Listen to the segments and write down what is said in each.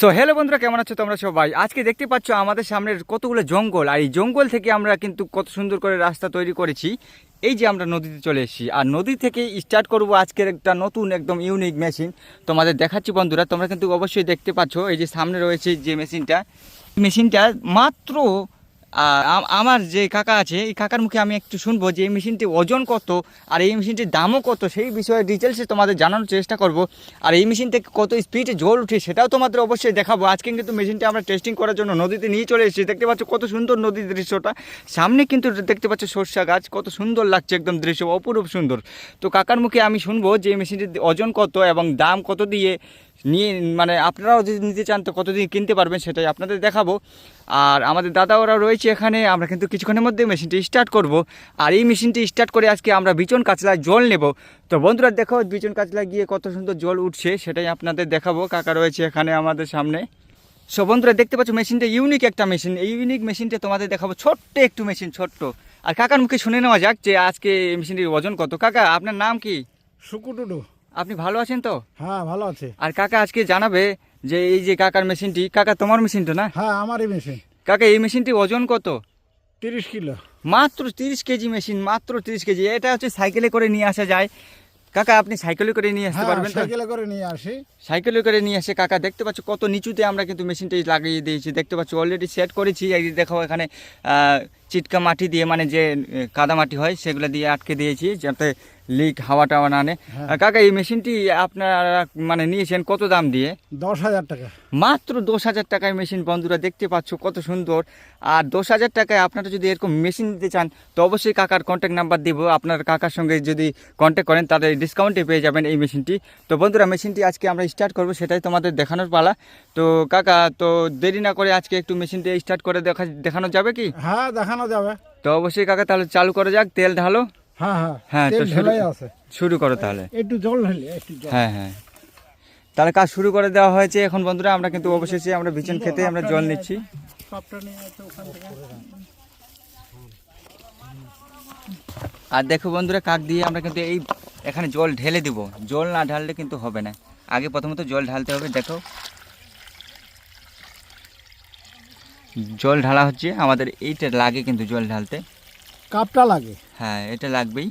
So hello বন্ধুরা, কেমন আছো তোমরা সবাই? আজকে দেখতে পাচ্ছ আমাদের সামনের কতগুলো জঙ্গল, আর এই জঙ্গল থেকে আমরা কিন্তু কত সুন্দর করে রাস্তা তৈরি করেছি। এই যে আমরা নদীতে চলে এসেছি, আর নদী থেকে স্টার্ট করব আজকের একটা নতুন একদম ইউনিক মেশিন তোমাদের দেখাচ্ছি বন্ধুরা, তোমরা কিন্তু অবশ্যই দেখতে পাচ্ছ, এই যে সামনে রয়েছে যে মেশিনটা মেশিনটা মাত্র আম- আমার যে কাকা আছে, এই কাকার মুখে আমি একটু শুনব যে এই মেশিনটি ওজন কত আর এই মেশিনটির দামও কত, সেই বিষয়ে ডিটেলসে তোমাদের জানানোর চেষ্টা করব। আর এই মেশিন থেকে কত স্পিডে জল উঠে সেটাও তোমাদের অবশ্যই দেখাবো। আজকে কিন্তু মেশিনটি আমরা টেস্টিং করার জন্য নদীতে নিয়ে চলে এসেছি। দেখতে পাচ্ছ কত সুন্দর নদীর দৃশ্যটা। সামনে কিন্তু দেখতে পাচ্ছ সর্ষা গাছ, কত সুন্দর লাগছে একদম দৃশ্য, অপরূপ সুন্দর। তো কাকার মুখে আমি শুনব যে এই মেশিনটির ওজন কত এবং দাম কত দিয়ে নিয়ে মানে আপনারাও যদি নিতে চান তো কতদিন কিনতে পারবেন সেটাই আপনাদের দেখাবো। আর আমাদের দাদা ওরা রয়েছে এখানে, আমরা কিন্তু কিছুক্ষণের মধ্যে মেশিনটি স্টার্ট করব। আর এই মেশিনটি স্টার্ট করে আজকে আমরা বিচন কাচলায় জল নেব। তো বন্ধুরা দেখো, বিচন কাচলায় গিয়ে কত সুন্দর জল উঠছে, সেটাই আপনাদের দেখাবো। কাকা রয়েছে এখানে আমাদের সামনে। সো বন্ধুরা দেখতে পাচ্ছ, মেশিনটা ইউনিক একটা মেশিন। এই ইউনিক মেশিনটা তোমাদের দেখাবো, ছোট্ট একটু মেশিন, ছোট্ট। আর কাকার মুখে শুনে নেওয়া যাক যে আজকে মেশিনটির ওজন কত। কাকা, আপনার নাম কি? শুকুটুডু আপনি ভালো আছেন তো? হ্যাঁ ভালো আছে। আর কাকা আজকে জানাবে যে এই যে কাকার মেশিনটি কাকা তোমার মেশিন তো না? হ্যাঁ আমারই মেশিন। কাকা এই মেশিনটি ওজন কত? তিরিশ কিলো। মাত্র তিরিশ কেজি মেশিন মাত্র তিরিশ কেজি। এটা হচ্ছে সাইকেলে করে নিয়ে আসা যায়। কাকা আপনি সাইকেলে করে নিয়ে আসতে হ্যাঁ পারবেন সাইকেলে করে নিয়ে আসি। সাইকেলে করে নিয়ে আসে কাকা দেখতে পাচ্ছ কত নিচুতে আমরা কিন্তু মেশিনটা লাগিয়ে দিয়েছি। দেখতে পাচ্ছ অলরেডি সেট করেছি। এই দেখো এখানে চিটকা মাটি দিয়ে মানে যে কাদা মাটি হয় সেগুলো দিয়ে আটকে দিয়েছি যাতে লিক হাওয়া টাওয়া না আনে। হ্যাঁ। কাকা এই মেশিনটি আপনারা মানে নিয়েছেন কত দাম দিয়ে? দশ হাজার টাকা। মাত্র দশ হাজার টাকায় মেশিন বন্ধুরা দেখতে পাচ্ছ কত সুন্দর। আর দশ হাজার টাকায় আপনারা যদি এরকম মেশিন নিতে চান তো অবশ্যই কাকার কন্ট্যাক্ট নাম্বার দিব। আপনার কাকার সঙ্গে যদি কন্ট্যাক্ট করেন তাদের ডিসকাউন্টে পেয়ে যাবেন এই মেশিনটি। তো বন্ধুরা মেশিনটি আজকে আমরা স্টার্ট করব সেটাই তোমাদের দেখানোর পালা। তো কাকা তো দেরি না করে আজকে একটু মেশিনটি স্টার্ট করে দেখা দেখানো যাবে কি? হ্যাঁ দেখানো যাবে। তো অবশ্যই কাকা তাহলে চালু করে যাক তেল ঢালো। হ্যাঁ হ্যাঁ হ্যাঁ, তো শুরু- আছে। শুরু করো তাহলে। একটু জল ঢেলে একটু হ্যাঁ হ্যাঁ। তাহলে কাজ শুরু করে দেওয়া হয়েছে। এখন বন্ধুরা আমরা কিন্তু অবশেষে আমরা বিছন খেতে আমরা জল নিচ্ছি। আর দেখো বন্ধুরা কাক দিয়ে আমরা কিন্তু এই এখানে জল ঢেলে দিব। জল না ঢাললে কিন্তু হবে না। আগে প্রথমত জল ঢালতে হবে দেখো। জল ঢালা হচ্ছে আমাদের এইটা লাগে কিন্তু জল ঢালতে। কাপটা লাগে? হ্যাঁ এটা লাগবেই।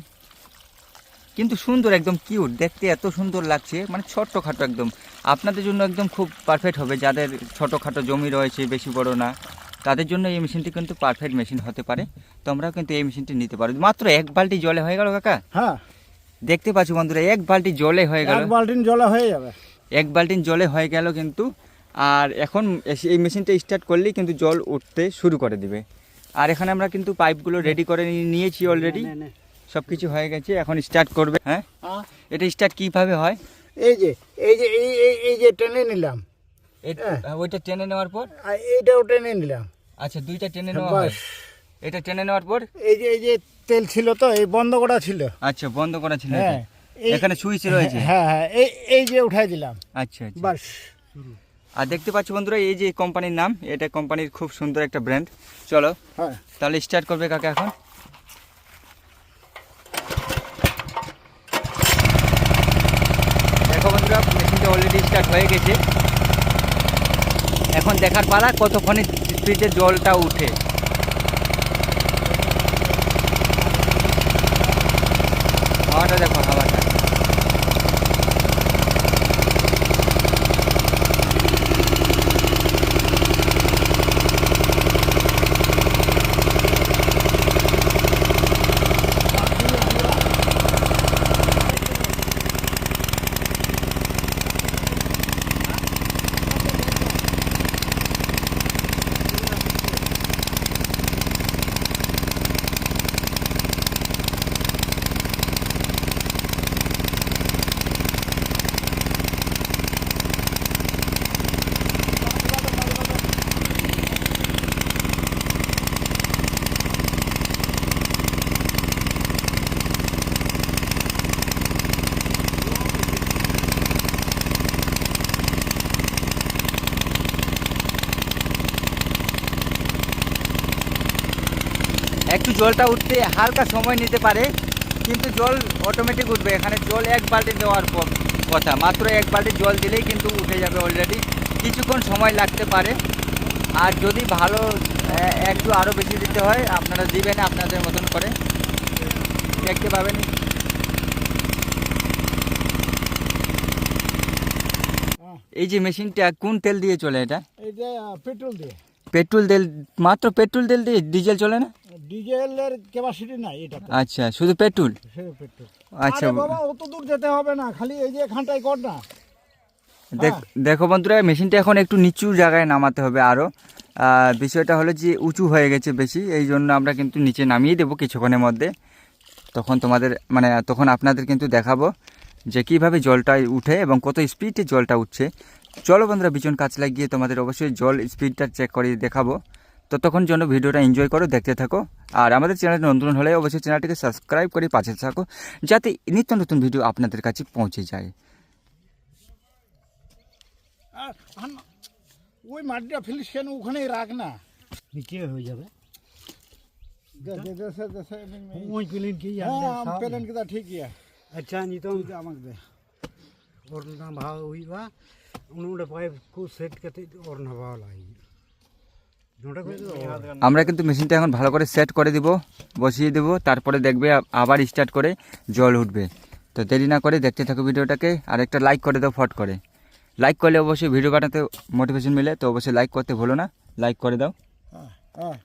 কিন্তু সুন্দর একদম কিউট দেখতে এত সুন্দর লাগছে মানে ছোট্টখাটো একদম। আপনাদের জন্য একদম খুব পারফেক্ট হবে যাদের ছোটোখাটো জমি রয়েছে বেশি বড় না তাদের জন্য এই মেশিনটি কিন্তু পারফেক্ট মেশিন হতে পারে। তোমরাও কিন্তু এই মেশিনটি নিতে পারো। মাত্র এক বালটি জলে হয়ে গেল কাকা? হ্যাঁ। দেখতে পাচ্ছ বন্ধুরা এক বালতি জলে হয়ে গেল। এক বালতিন জলে হয়ে যাবে। এক বালতিন জলে হয়ে গেল কিন্তু আর এখন এস- এই মেশিনটা স্টার্ট করলেই কিন্তু জল উঠতে শুরু করে দিবে। আর এখানে আমরা কিন্তু পাইপগুলো রেডি করে নিয়ে- নিয়েছি অলরেডি সব কিছু হয়ে গেছে এখন স্টার্ট করবে। হ্যাঁ? হ্যাঁ, এটা স্টার্ট কীভাবে হয়? এই যে এই যে এই এই- এই যে টেনে নিলাম। হ্যাঁ। ওইটা টেনে নেওয়ার পর? আর এইটাও টেনে নিলাম। আচ্ছা দুইটা টেনে নেওয়া হয়। এটা টেনে নেওয়ার পর? এই যে এই যে তেল ছিল তো এই বন্ধ করা ছিল। আচ্ছা বন্ধ করা ছিল হ্যাঁ। এখানে সুইচ রয়েছে? হ্যাঁ হ্যাঁ। এই এই যে উঠাই দিলাম। আচ্ছা আচ্ছা। বাস। আর দেখতে পাচ্ছ বন্ধুরা এই যে কোম্পানির নাম এটা কোম্পানির খুব সুন্দর একটা ব্র্যান্ড চলো হ্যাঁ। তাহলে স্টার্ট করবে কাকা এখন। দেখো বন্ধুরা মেশিনটা অলরেডি স্টার্ট হয়ে গেছে। এখন দেখার পালা কতক্ষণে স্পিডে জলটা উঠে। হাওয়াটা দেখো একটু জলটা উঠতে হালকা সময় নিতে পারে কিন্তু জল অটোমেটিক উঠবে। এখানে জল এক বালতি দেওয়ার পর কথা। মাত্র এক বালতি জল দিলেই কিন্তু উঠে যাবে অলরেডি কিছুক্ষণ সময় লাগতে পারে। আর যদি ভালো একটু আরও বেশি দিতে হয় আপনারা দিবেন আপনাদের মতন করে। দেখতে পাবেন। এই যে মেশিনটা কোন তেল দিয়ে চলে এটা? পেট্রোল দিয়ে। পেট্রোল তেল মাত্র পেট্রোল তেল দিয়ে ডিজেল চলে না? ডিজেলের ক্যাপাসিটি নাই এটা আচ্ছা শুধু পেট্রোল? পেট্রোল। আচ্ছা বাবা অত দূর যেতে হবে না খালি এই যে এখানটাই কর না। দেখ- দেখো বন্ধুরা মেশিনটা এখন একটু নিচু জায়গায় নামাতে হবে আরও বিষয়টা হলো যে উঁচু হয়ে গেছে বেশি এই জন্য আমরা কিন্তু নিচে নামিয়ে দেবো কিছুক্ষণের মধ্যে। তখন তোমাদের মানে তখন আপনাদের কিন্তু দেখাবো যে কীভাবে জলটা উঠে এবং কত স্পিডে জলটা উঠছে। চলো বন্ধুরা বিচন কাজ লাগিয়ে তোমাদের অবশ্যই জল স্পিডটা চেক করে দেখাবো। ততক্ষণ জন্য ভিডিওটা এনজয় করো দেখতে থাকো আর আমাদের চ্যানেল নতুন হলে অবশ্যই চ্যানেলটিকে সাবস্ক্রাইব করে পাশে থাকো যাতে নিত্য নতুন ভিডিও আপনাদের কাছে পৌঁছে যায় আর আন- ওই মাটিটা ফেলিস কেন ওখানেই রাখ না নিচে হয়ে যাবে দে- দে- দেশে দেশে এমনি মেয়ে- ওই প্লেন কি হ্যাঁ আম পেলেন কিতা ঠিক ইয়া अच्छा नहीं तो তুই দে আমাকে দে और ना भाव हुई बा उन्होंने पाइप को सेट करते और ना भाव लाई जोड़ा कोई तो আমরা কিন্তু মেশিনটা এখন ভালো করে সেট করে দিব বসিয়ে দেব তারপরে দেখবে আবার স্টার্ট করে জল উঠবে। তো দেরি না করে দেখতে থাকো ভিডিওটাকে আর একটা লাইক করে দাও ফট করে। লাইক করলে অবশ্যই ভিডিও বানাতে মোটিভেশন মিলে তো অবশ্যই লাইক করতে ভুলো না লাইক করে দাও। হ্যাঁ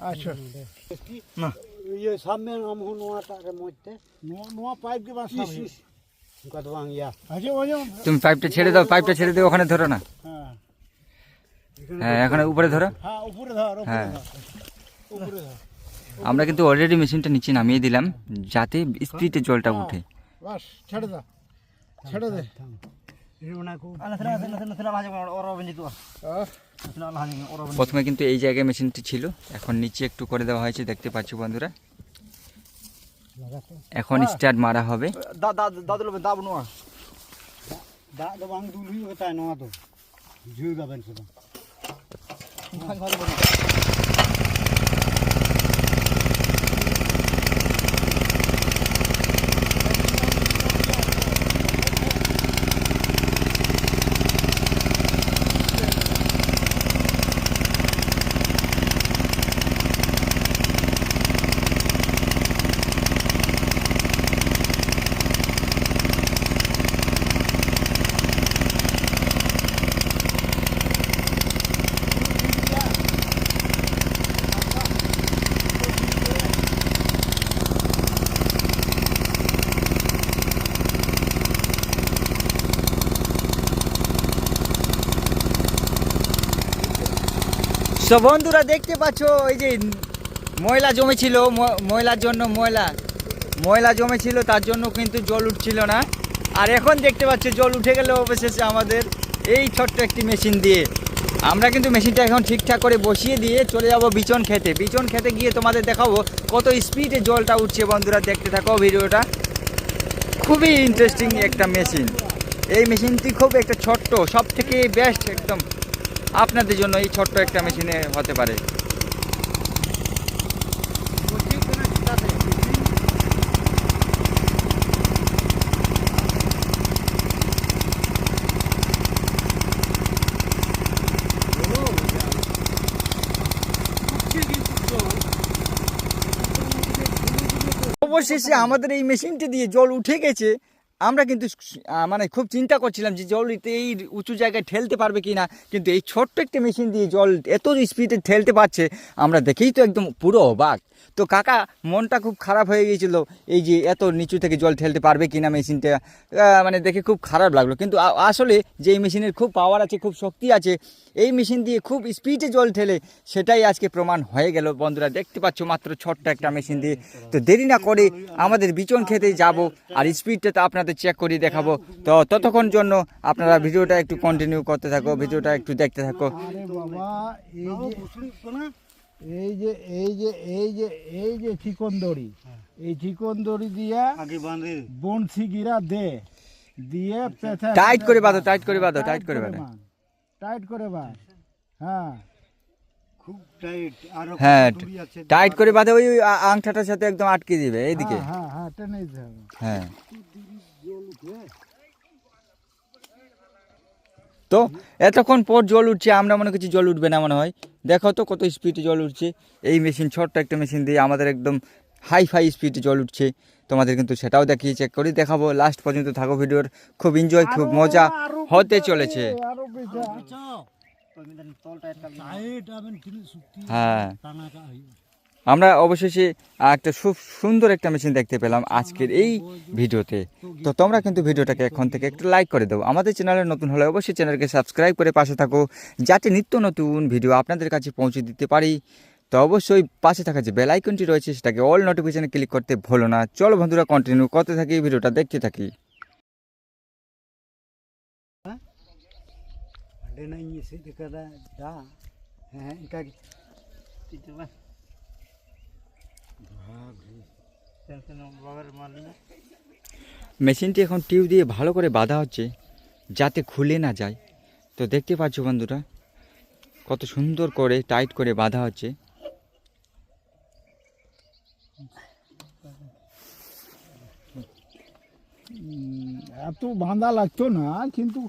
আচ্ছা ইয়ে মধ্যে তুমি পাইপটা ছেড়ে দাও পাইপটা ছেড়ে দাও ওখানে ধরো না হ্যাঁ এখানে উপরে ধরো হ্যাঁ উপরে ধরো আমরা কিন্তু অলরেডি মেশিনটা নিচে নামিয়ে দিলাম যাতে স্পিডে জলটা উঠে ছেড়ে দাও ছেড়ে দে প্রথমে কিন্তু এই জায়গায় মেশিনটি ছিল। এখন নিচে একটু করে দেওয়া হয়েছে দেখতে পাচ্ছ বন্ধুরা। এখন স্টার্ট মারা হবে। दा তো বন্ধুরা দেখতে পাচ্ছ, এই যে ময়লা জমেছিল ময়লার জন্য ময়লা ময়লা জমেছিল, তার জন্য কিন্তু জল উঠছিল না। আর এখন দেখতে পাচ্ছ, জল উঠে গেলে অবশেষে আমাদের এই ছোট্ট একটি মেশিন দিয়ে। আমরা কিন্তু মেশিনটা এখন ঠিকঠাক করে বসিয়ে দিয়ে চলে যাব বিচন খেতে। বিচন খেতে গিয়ে তোমাদের দেখাবো কত স্পিডে জলটা উঠছে বন্ধুরা, দেখতে থাকো ভিডিওটা। খুবই ইন্টারেস্টিং একটা মেশিন। এই মেশিনটি খুব একটা ছোট্ট সব থেকে বেস্ট একদম। আপনাদের জন্য এই ছোট্ট একটা মেশিনে হতে পারে। অবশেষে আমাদের এই মেশিনটি দিয়ে জল উঠে গেছে। আমরা কিন্তু মানে খুব চিন্তা করছিলাম যে জল এই উঁচু জায়গায় ঠেলতে পারবে কি না। কিন্তু এই ছোট্ট একটি মেশিন দিয়ে জল এত স্পিডে ঠেলতে পারছে, আমরা দেখেই তো একদম পুরো অবাক। তো কাকা, মনটা খুব খারাপ হয়ে গিয়েছিল। এই যে এত নিচু থেকে জল ঠেলতে পারবে কি না মেশিনটা মানে দেখে খুব খারাপ লাগল। কিন্তু আসলে যে এই মেশিনের খুব পাওয়ার আছে, খুব শক্তি আছে, এই মেশিন দিয়ে খুব স্পিডে জল ঠেলে সেটাই আজকে প্রমাণ হয়ে গেল। বন্ধুরা, দেখতে পাচ্ছ মাত্র ছোট্ট একটা মেশিন দিয়ে। তো দেরি না করে আমাদের বিচন খেতে যাব আর স্পিডটা তো আপনাদের চেক করে দেখাবো। তো ততক্ষণ জন্য আপনারা ভিডিওটা একটু কন্টিনিউ করতে থাকো, ভিডিওটা একটু দেখতে থাকো। এই যে এই যে এই যে এই যে চিকন দড়ি। এই চিকন দড়ি দিয়া বনশি গিরা দে। দিয়ে টাইট করে বাঁধো টাইট করে বাঁধো টাইট করে বাঁধো। টাইট করে বাঁধ। হ্যাঁ। খুব টাইট। আর হ্যাঁ টাইট করে বাঁধে ওই সাথে একদম আটকে দিবে হ্যাঁ, এইদিকে হ্যাঁ হ্যাঁ টেনে দিতে হবে। হ্যাঁ। তো এতক্ষণ পর জল উঠছে আমরা মনে করছি জল উঠবে না মনে হয়। দেখো তো কত স্পিডে জল উঠছে। এই মেশিন ছোট্ট একটা মেশিন দিয়ে আমাদের একদম হাই ফাই স্পিডে জল উঠছে। তোমাদের কিন্তু সেটাও দেখিয়ে চেক করে দেখাবো। লাস্ট পর্যন্ত থাকো ভিডিওর। খুব এনজয় খুব মজা হতে চলেছে। হ্যাঁ। আমরা অবশেষে একটা খুব সুন্দর একটা মেশিন দেখতে পেলাম আজকের এই ভিডিওতে। তো তোমরা কিন্তু ভিডিওটাকে এখন থেকে একটু লাইক করে দেবো আমাদের চ্যানেলে নতুন হলে অবশ্যই চ্যানেলকে সাবস্ক্রাইব করে পাশে থাকো যাতে নিত্য নতুন ভিডিও আপনাদের কাছে পৌঁছে দিতে পারি। তো অবশ্যই পাশে থাকা যে বেলাইকনটি রয়েছে সেটাকে অল নোটিফিকেশানে ক্লিক করতে ভুলো না। চলো বন্ধুরা কন্টিনিউ করতে থাকি ভিডিওটা দেখতে থাকি। হ্যাঁ মেশিনটি এখন টিউব দিয়ে ভালো করে বাঁধা হচ্ছে যাতে খুলে না যায়। তো দেখতে পাচ্ছ বন্ধুরা কত সুন্দর করে টাইট করে বাঁধা হচ্ছে। এত বাঁধা লাগতো না কিন্তু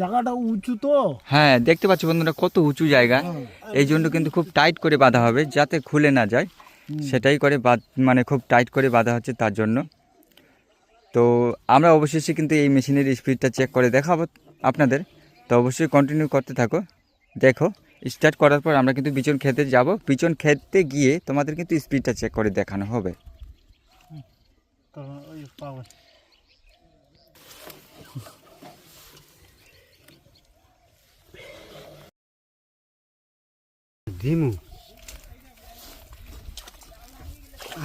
জায়গাটা উঁচু তো। হ্যাঁ দেখতে পাচ্ছ বন্ধুরা কত উঁচু জায়গা। এই জন্য কিন্তু খুব টাইট করে বাঁধা হবে যাতে খুলে না যায়। সেটাই করে বাঁধ মানে খুব টাইট করে বাঁধা হচ্ছে তার জন্য। তো আমরা অবশেষে কিন্তু এই মেশিনের স্পিডটা চেক করে দেখাবো আপনাদের। তো অবশ্যই কন্টিনিউ করতে থাকো। দেখো স্টার্ট করার পর আমরা কিন্তু পিছন খেতে যাব। পিছন খেতে গিয়ে তোমাদের কিন্তু স্পিডটা চেক করে দেখানো হবে। দিমু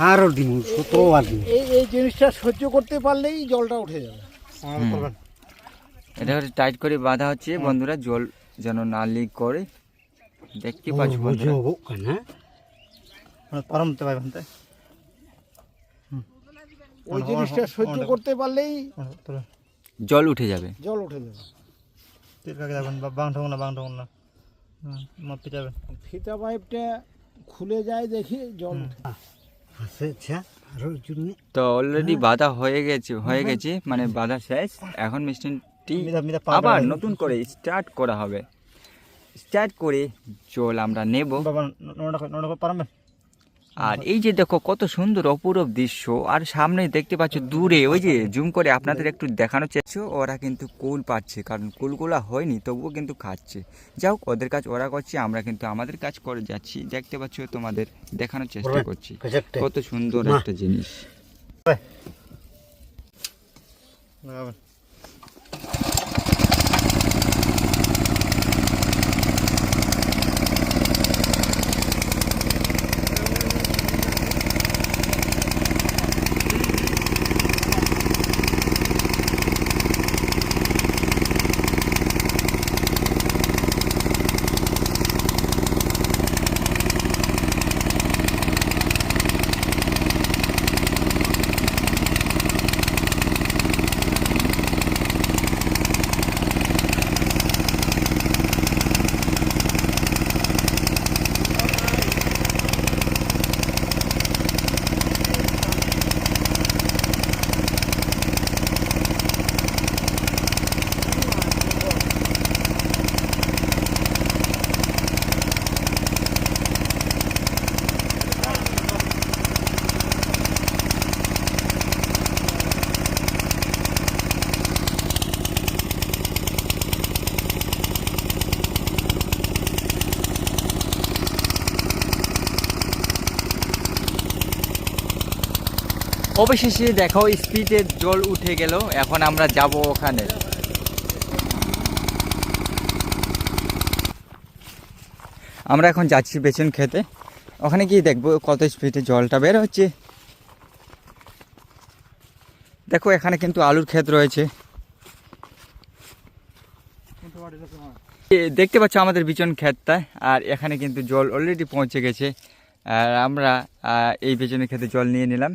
আরও দিন সতেরো আর দিন এই এই জিনিসটা সহ্য করতে পারলেই জলটা উঠে যাবে। এটা হচ্ছে টাইট করে বাঁধা হচ্ছে বন্ধুরা জল যেন না লিক করে। দেখতে পাচ্ছ বন্ধুরা। পারমতে পাই ভান্তে ওই জিনিসটা সহ্য করতে পারলেই জল উঠে যাবে। জল উঠে যাবে। তিরকাকে যাবেন বাং ঠকুন না বাং ঠকুন না। ফিতা পাইপটা খুলে যায় দেখি জল উঠে তো অলরেডি বাধা হয়ে গেছে হয়ে। গেছে মানে বাধা শেষ। এখন মিষ্টিটি আবার নতুন করে স্টার্ট করা হবে। স্টার্ট করে জল আমরা নেব। আর এই যে দেখো কত সুন্দর অপূরব দৃশ্য। আর সামনে দেখতে পাচ্ছ দূরে ওই যে জুম করে আপনাদের একটু দেখানোর চেষ্টা ওরা কিন্তু কুল পাচ্ছে কারণ কুলগুলা হয়নি তবুও কিন্তু খাচ্ছে। হোক ওদের কাজ ওরা করছে আমরা কিন্তু আমাদের কাজ করে যাচ্ছি। দেখতে পাচ্ছ তোমাদের দেখানোর চেষ্টা করছি। কত সুন্দর একটা জিনিস। অবশেষে দেখো, স্পিডে জল উঠে গেল। এখন আমরা যাব ওখানে। আমরা এখন যাচ্ছি বেচন খেতে। ওখানে গিয়ে দেখব কত স্পিডে জলটা বের হচ্ছে। দেখো, এখানে কিন্তু আলুর ক্ষেত রয়েছে। দেখতে পাচ্ছ আমাদের বিচন ক্ষেতটা, আর এখানে কিন্তু জল অলরেডি পৌঁছে গেছে। আর আমরা এই বেচনের ক্ষেতে জল নিয়ে নিলাম।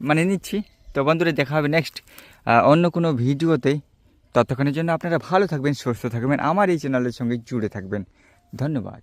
মানে নিচ্ছি। তো বন্ধুরা, দেখা হবে নেক্সট অন্য কোনো ভিডিওতে। ততক্ষণের জন্য আপনারা ভালো থাকবেন, সুস্থ থাকবেন, আমার এই চ্যানেলের সঙ্গে জুড়ে থাকবেন। ধন্যবাদ।